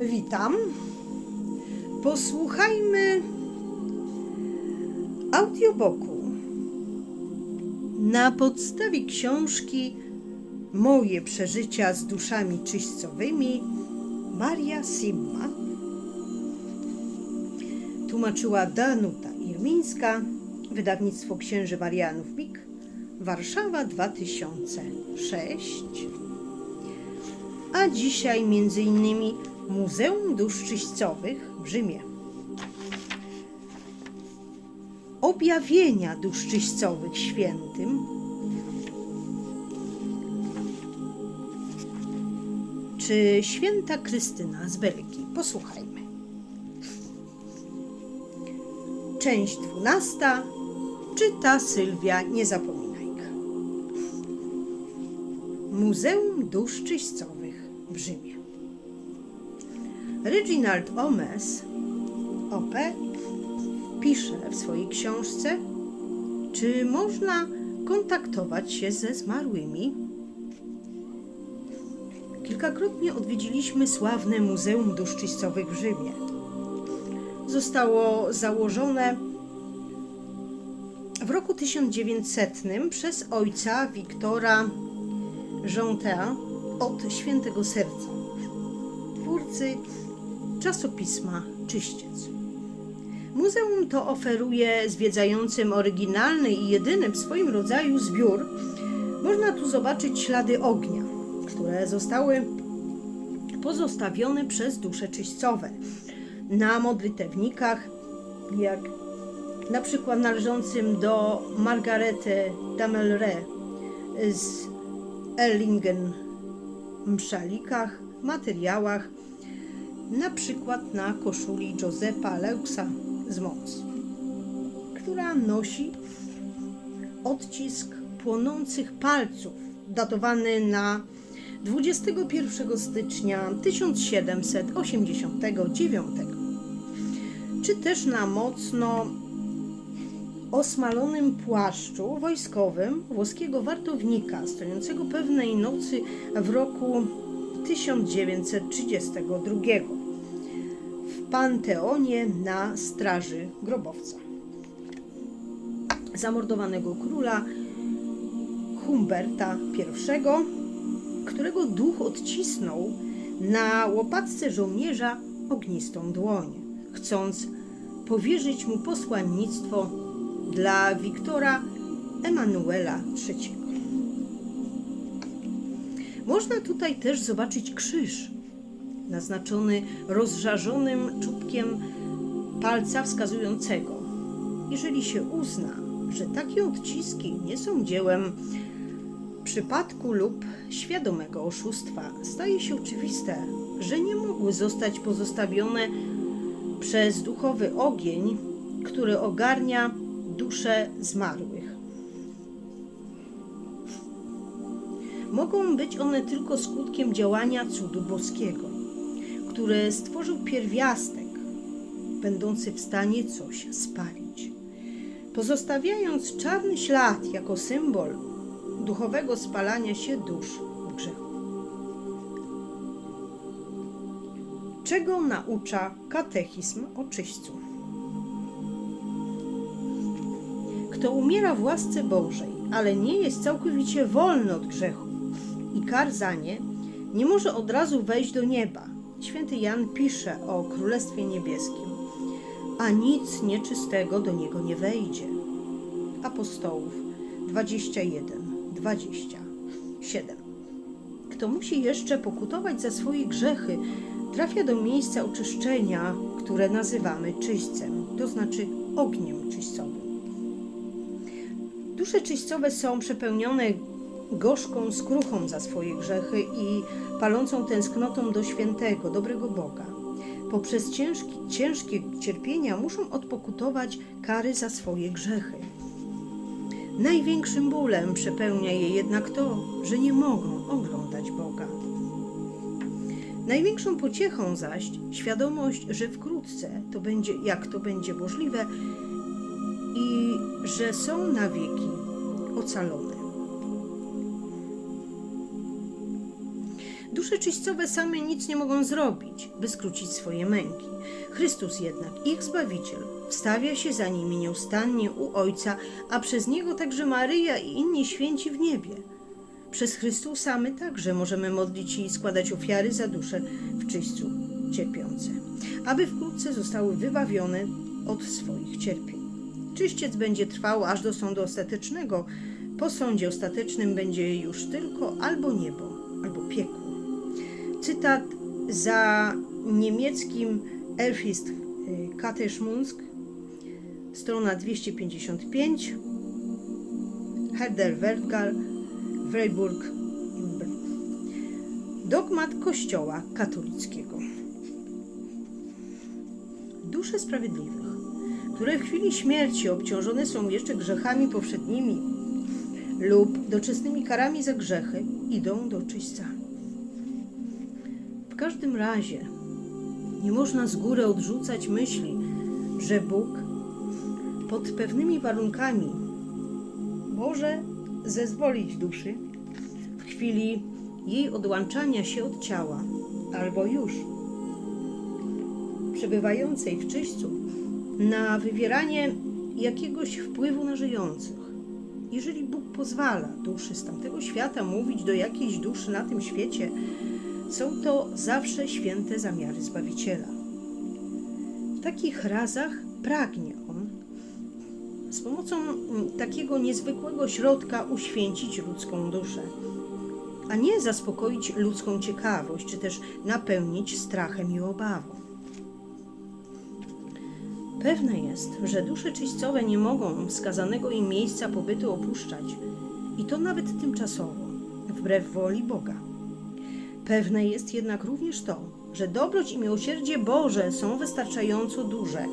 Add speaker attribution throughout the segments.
Speaker 1: Witam. Posłuchajmy audiobooku na podstawie książki Moje przeżycia z duszami czyścowymi Maria Simma. Tłumaczyła Danuta Irmińska, wydawnictwo Księży Marianów MIG, Warszawa 2006 a dzisiaj między innymi Muzeum Dusz Czyścowych w Rzymie. Objawienia dusz czyścowych świętym czy święta Krystyna z Belgii. Posłuchajmy. Część dwunasta. Czyta Sylwia Niezapominajka. Muzeum Dusz Czyścowych w Rzymie. Reginald Omes, OP, pisze w swojej książce, czy można kontaktować się ze zmarłymi. Kilkakrotnie odwiedziliśmy sławne Muzeum Dusz Czyścowych w Rzymie. Zostało założone w roku 1900 przez ojca Wiktora Jontea od Świętego Serca, twórcy czasopisma Czyściec. Muzeum to oferuje zwiedzającym oryginalny i jedyny w swoim rodzaju zbiór. Można tu zobaczyć ślady ognia, które zostały pozostawione przez dusze czyścowe na modlitewnikach, jak na przykład należącym do Margarety Damelre z Erlingen mszalikach, materiałach, na przykład na koszuli Josepa Leuksa z Mons, która nosi odcisk płonących palców, datowany na 21 stycznia 1789, czy też na mocno osmalonym płaszczu wojskowym włoskiego wartownika stojącego pewnej nocy w roku 1932 w Panteonie na straży grobowca. Zamordowanego króla Humberta I, którego duch odcisnął na łopatce żołnierza ognistą dłoń, chcąc powierzyć mu posłannictwo dla Wiktora Emanuela III. Można tutaj też zobaczyć krzyż, naznaczony rozżarzonym czubkiem palca wskazującego. Jeżeli się uzna, że takie odciski nie są dziełem przypadku lub świadomego oszustwa, staje się oczywiste, że nie mogły zostać pozostawione przez duchowy ogień, który ogarnia dusze zmarłych. Mogą być one tylko skutkiem działania cudu boskiego, które stworzył pierwiastek, będący w stanie coś spalić. Pozostawiając czarny ślad jako symbol duchowego spalania się dusz w grzechu. Czego naucza katechizm o czyśćcu? Kto umiera w łasce Bożej, ale nie jest całkowicie wolny od grzechu i kar za nie, nie może od razu wejść do nieba. Święty Jan pisze o Królestwie Niebieskim, a nic nieczystego do niego nie wejdzie. Apostołów 21, 27. Kto musi jeszcze pokutować za swoje grzechy, trafia do miejsca oczyszczenia, które nazywamy czyśćcem, to znaczy ogniem czyścowym. Dusze czyścowe są przepełnione gorzką skruchą za swoje grzechy i palącą tęsknotą do świętego, dobrego Boga. Poprzez ciężki, ciężkie cierpienia muszą odpokutować kary za swoje grzechy. Największym bólem przepełnia je jednak to, że nie mogą oglądać Boga. Największą pociechą zaś świadomość, że wkrótce to będzie, jak to będzie możliwe i że są na wieki ocalone. Dusze czyścowe same nic nie mogą zrobić, by skrócić swoje męki. Chrystus jednak, ich Zbawiciel, wstawia się za nimi nieustannie u Ojca, a przez Niego także Maryja i inni święci w niebie. Przez Chrystusa my także możemy modlić i składać ofiary za dusze w czyśćcu cierpiące, aby wkrótce zostały wybawione od swoich cierpień. Czyściec będzie trwał aż do sądu ostatecznego. Po sądzie ostatecznym będzie już tylko albo niebo, albo piekło. Cytat za niemieckim Elfist y, Kateszmunsk, strona 255, Herder Wertgal, Freiburg Dogmat Kościoła katolickiego. Dusze sprawiedliwych, które w chwili śmierci obciążone są jeszcze grzechami powszednimi lub doczesnymi karami za grzechy, idą do czyśca. Każdym razie nie można z góry odrzucać myśli, że Bóg pod pewnymi warunkami może zezwolić duszy w chwili jej odłączania się od ciała, albo już przebywającej w czyśćcu, na wywieranie jakiegoś wpływu na żyjących. Jeżeli Bóg pozwala duszy z tamtego świata mówić do jakiejś duszy na tym świecie, są to zawsze święte zamiary Zbawiciela. W takich razach pragnie On z pomocą mm, takiego niezwykłego środka uświęcić ludzką duszę, a nie zaspokoić ludzką ciekawość, czy też napełnić strachem i obawą. Pewne jest, że dusze czyścowe nie mogą wskazanego im miejsca pobytu opuszczać, i to nawet tymczasowo, wbrew woli Boga. Pewne jest jednak również to, że dobroć i miłosierdzie Boże są wystarczająco duże,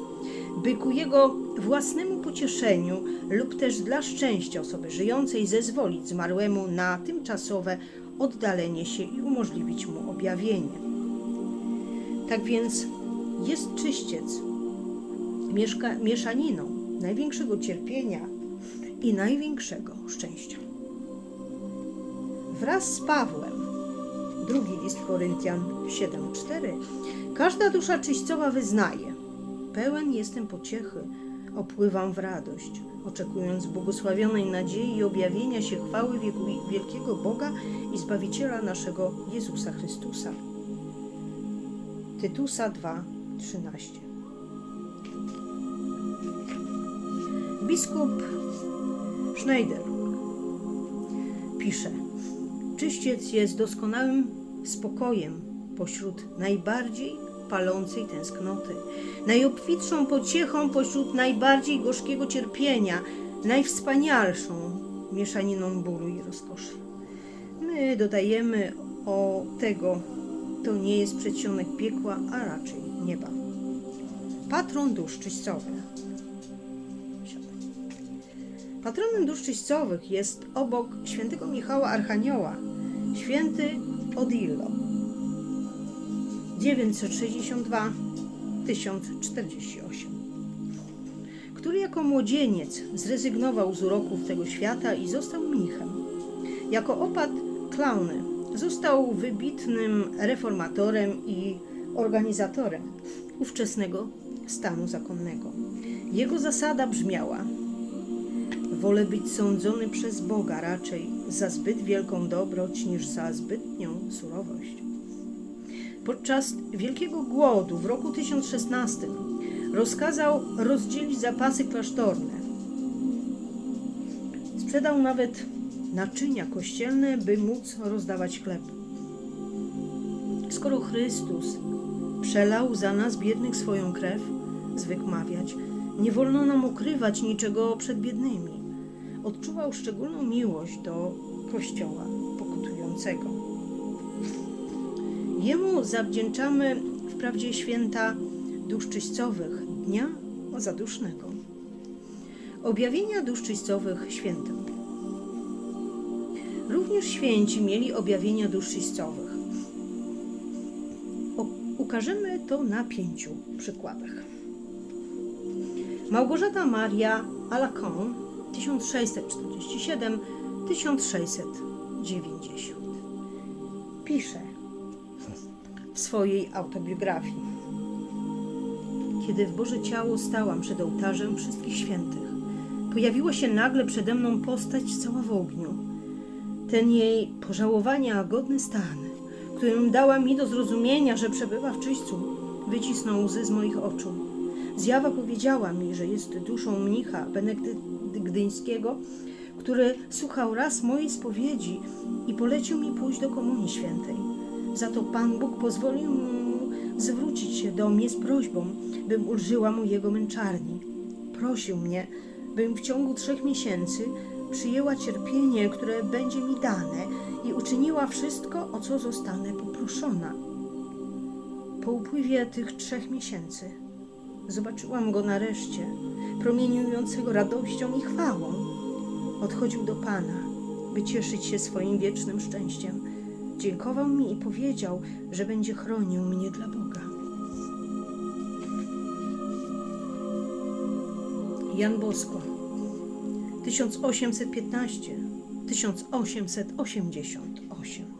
Speaker 1: by ku Jego własnemu pocieszeniu lub też dla szczęścia osoby żyjącej zezwolić zmarłemu na tymczasowe oddalenie się i umożliwić mu objawienie. Tak więc jest czyściec mieszka, mieszaniną największego cierpienia i największego szczęścia. Wraz z Pawłem, drugi list Koryntian 7:4, każda dusza czyścowa wyznaje: Pełen jestem pociechy, opływam w radość, oczekując błogosławionej nadziei i objawienia się chwały wielkiego Boga i Zbawiciela naszego Jezusa Chrystusa. Tytusa 2:13 Biskup Schneider pisze: Czyściec jest doskonałym spokojem pośród najbardziej palącej tęsknoty, najobfitszą pociechą pośród najbardziej gorzkiego cierpienia, najwspanialszą mieszaniną bólu i rozkoszy. My dodajemy o tego, to nie jest przedsionek piekła, a raczej nieba. Patron dusz czyścowych. Patronem dusz czyścowych jest obok świętego Michała Archanioła święty Odillo 962-1048 który jako młodzieniec zrezygnował z uroków tego świata i został mnichem. Jako opat klauny został wybitnym reformatorem i organizatorem ówczesnego stanu zakonnego. Jego zasada brzmiała: Wolę być sądzony przez Boga raczej za zbyt wielką dobroć niż za zbytnią surowość. Podczas Wielkiego Głodu w roku 1016 rozkazał rozdzielić zapasy klasztorne. Sprzedał nawet naczynia kościelne, by móc rozdawać chleb. Skoro Chrystus przelał za nas biednych swoją krew, zwykł mawiać, nie wolno nam ukrywać niczego przed biednymi. Odczuwał szczególną miłość do Kościoła pokutującego. Jemu zawdzięczamy wprawdzie święta dusz czyścowych, Dnia Zadusznego. Objawienia dusz czyścowych świętym. Również święci mieli objawienia dusz czyścowych. O, ukażemy to na pięciu przykładach. Małgorzata Maria Alacon 1647-1690 pisze swojej autobiografii. Kiedy w Boże Ciało stałam przed ołtarzem wszystkich świętych, pojawiła się nagle przede mną postać cała w ogniu. Ten jej pożałowania godny stan, którym dała mi do zrozumienia, że przebywa w czyśćcu, wycisnął łzy z moich oczu. Zjawa powiedziała mi, że jest duszą mnicha benedyktyńskiego, który słuchał raz mojej spowiedzi i polecił mi pójść do Komunii Świętej. Za to Pan Bóg pozwolił mu zwrócić się do mnie z prośbą, bym ulżyła mu jego męczarni. Prosił mnie, bym w ciągu trzech miesięcy przyjęła cierpienie, które będzie mi dane i uczyniła wszystko, o co zostanę poproszona. Po upływie tych trzech miesięcy zobaczyłam go nareszcie, promieniującego radością i chwałą. Odchodził do Pana, by cieszyć się swoim wiecznym szczęściem. Dziękował mi i powiedział, że będzie chronił mnie dla Boga. Jan Bosko 1815 1888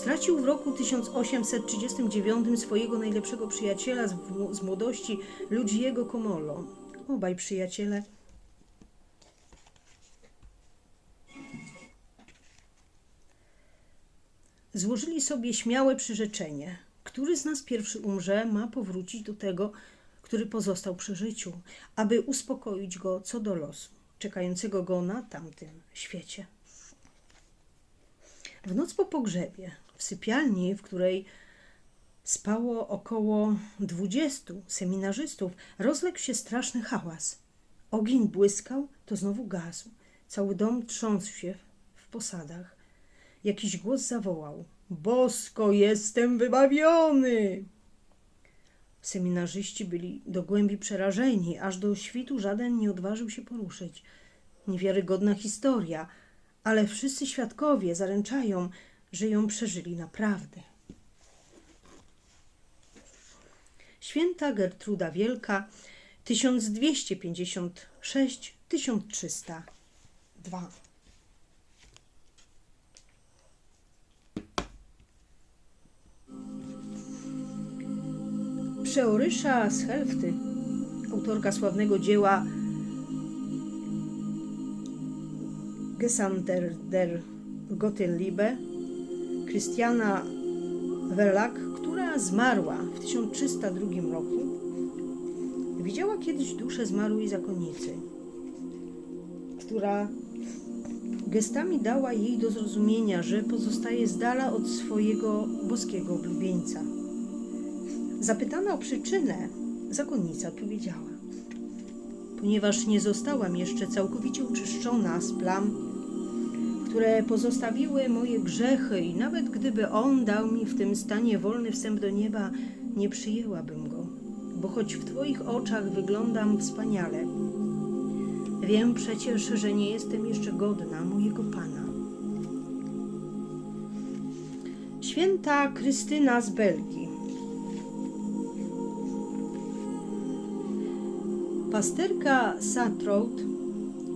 Speaker 1: Stracił w roku 1839 swojego najlepszego przyjaciela z, z młodości, Ludziego Komolo. Obaj przyjaciele złożyli sobie śmiałe przyrzeczenie. Który z nas pierwszy umrze, ma powrócić do tego, który pozostał przy życiu, aby uspokoić go co do losu, czekającego go na tamtym świecie. W noc po pogrzebie, w sypialni, w której spało około dwudziestu seminarzystów, rozległ się straszny hałas. Ogień błyskał, to znowu gasł. Cały dom trząsł się w posadach. Jakiś głos zawołał: Bosko, jestem wybawiony! Seminarzyści byli do głębi przerażeni, aż do świtu żaden nie odważył się poruszyć. Niewiarygodna historia, ale wszyscy świadkowie zaręczają, że ją przeżyli naprawdę. Święta Gertruda Wielka 1256-1302 Przeorysza z Helfty, autorka sławnego dzieła Gesander der Gotenliebe, Christiana Verlag, która zmarła w 1302 roku, widziała kiedyś duszę zmarłej zakonnicy, która gestami dała jej do zrozumienia, że pozostaje z dala od swojego boskiego oblubieńca. Zapytana o przyczynę, zakonnica odpowiedziała: Ponieważ nie zostałam jeszcze całkowicie oczyszczona z plam, które pozostawiły moje grzechy, i nawet gdyby On dał mi w tym stanie wolny wstęp do nieba, nie przyjęłabym go, bo choć w Twoich oczach wyglądam wspaniale, wiem przecież, że nie jestem jeszcze godna mojego Pana. Święta Krystyna z Belgii. Pasterka Satroud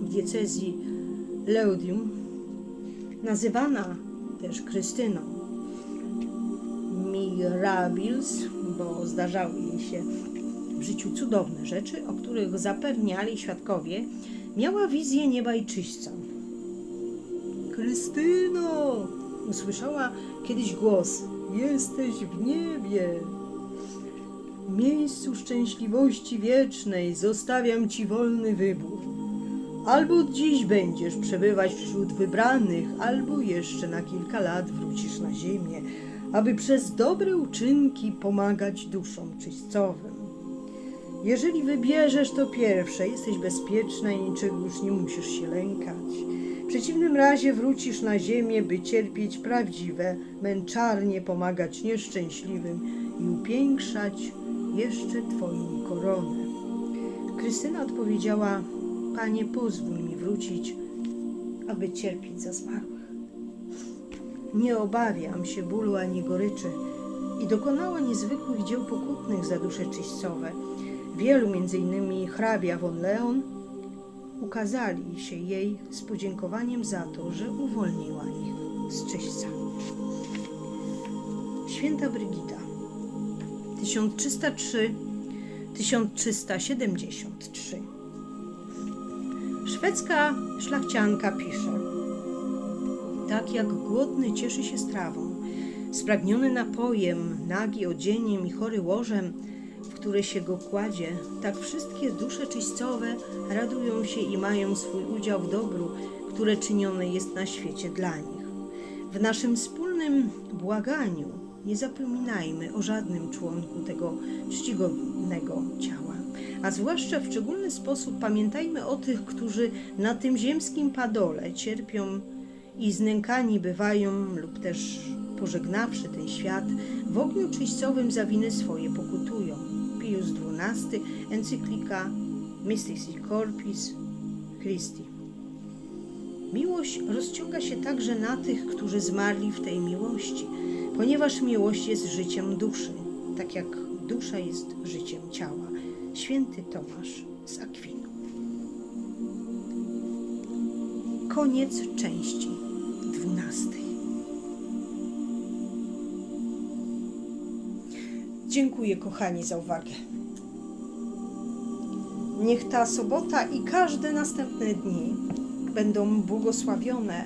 Speaker 1: w diecezji Leudium, nazywana też Krystyną Mirabils, bo zdarzały jej się w życiu cudowne rzeczy, o których zapewniali świadkowie, miała wizję nieba i czyśćca. Krystyno! Usłyszała kiedyś głos: Jesteś w niebie! miejscu szczęśliwości wiecznej zostawiam Ci wolny wybór. Albo dziś będziesz przebywać wśród wybranych, albo jeszcze na kilka lat wrócisz na ziemię, aby przez dobre uczynki pomagać duszom czyśćcowym. Jeżeli wybierzesz to pierwsze, jesteś bezpieczna i niczego już nie musisz się lękać. W przeciwnym razie wrócisz na ziemię, by cierpieć prawdziwe męczarnie, pomagać nieszczęśliwym i upiększać jeszcze Twoją koronę. Krystyna odpowiedziała: Panie, pozwól mi wrócić, aby cierpieć za zmarłych. Nie obawiam się bólu ani goryczy i dokonała niezwykłych dzieł pokutnych za dusze czyśćcowe. Wielu, między innymi hrabia von Leon, ukazali się jej z podziękowaniem za to, że uwolniła ich z czyśćca. Święta Brygida 1303-1373 Szwedzka szlachcianka pisze Tak jak głodny cieszy się strawą, spragniony napojem, nagi odzieniem i chory łożem, w które się go kładzie, tak wszystkie dusze czyścowe radują się i mają swój udział w dobru, które czynione jest na świecie dla nich. W naszym wspólnym błaganiu nie zapominajmy o żadnym członku tego czcigodnego ciała, a zwłaszcza w szczególny sposób pamiętajmy o tych, którzy na tym ziemskim padole cierpią i znękani bywają lub też pożegnawszy ten świat, w ogniu czyścowym za winy swoje pokutują. Pius XII, encyklika Mystici Corpus Christi. Miłość rozciąga się także na tych, którzy zmarli w tej miłości, ponieważ miłość jest życiem duszy, tak jak dusza jest życiem ciała. Święty Tomasz z Akwinu. Koniec części dwunastej. Dziękuję, kochani, za uwagę. Niech ta sobota i każde następne dni będą błogosławione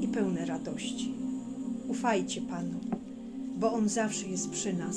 Speaker 1: i pełne radości. Ufajcie Panu, bo On zawsze jest przy nas.